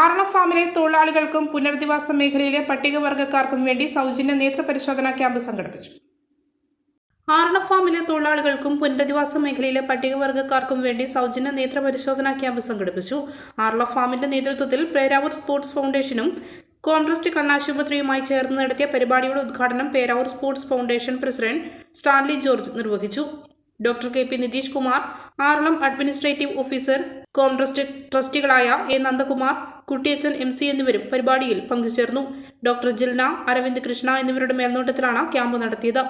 ആറള ഫാമിലെ തൊഴിലാളികൾക്കും പുനരധിവാസ മേഖലയിലെ പട്ടികവർഗക്കാർക്കും വേണ്ടി സൗജന്യ നേത്രപരിശോധനാ ക്യാമ്പ് സംഘടിപ്പിച്ചു. ആറള ഫാമിലെ തൊഴിലാളികൾക്കും പുനരധിവാസ മേഖലയിലെ പട്ടികവർഗക്കാർക്കും വേണ്ടി സൗജന്യ നേത്രപരിശോധനാ ക്യാമ്പ് സംഘടിപ്പിച്ചു. ആറള ഫാമിന്റെ നേതൃത്വത്തിൽ പേരാവൂർ സ്പോർട്സ് ഫൗണ്ടേഷനും കോൺട്രസ്റ്റ് കണ്ണാശുപത്രിയുമായി ചേർന്ന് നടത്തിയ പരിപാടിയുടെ ഉദ്ഘാടനം Peravoor sports foundation president Stanley George നിർവഹിച്ചു. Doctor K P Nitish Kumar Aralam administrative officer contrast ട്രസ്റ്റികളായ A. Nandakumar Kuttiyachan M C എന്നിവരും പരിപാടിയിൽ പങ്കുചേർന്നു. ഡോക്ടർ ജിൽന അരവിന്ദ് കൃഷ്ണ എന്നിവരുടെ മേൽനോട്ടത്തിലാണ് ക്യാമ്പ് നടത്തിയത്.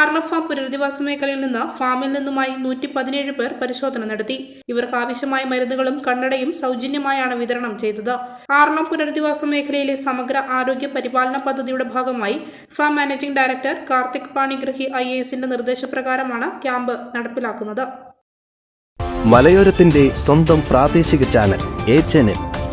ആർലഫ് പുനരധിവാസ മേഖലയിൽ നിന്ന് ഫാമിൽ നിന്നുമായി നൂറ്റി പതിനേഴ് പേർ പരിശോധന നടത്തി. ഇവർക്ക് ആവശ്യമായ മരുന്നുകളും കണ്ണടയും സൗജന്യമായാണ് വിതരണം ചെയ്തത്. ആർലം പുനരധിവാസ മേഖലയിലെ സമഗ്ര ആരോഗ്യ പരിപാലന പദ്ധതിയുടെ ഭാഗമായി farm managing director Karthik Panigrahi I A എസിന്റെ നിർദ്ദേശപ്രകാരമാണ് ക്യാമ്പ് നടപ്പിലാക്കുന്നത്. മലയോരത്തിന്റെ സ്വന്തം പ്രാദേശിക channel channel.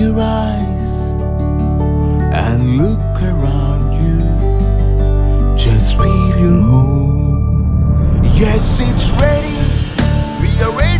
your eyes and look around you. Just feel your home. Yes, it's ready. We are ready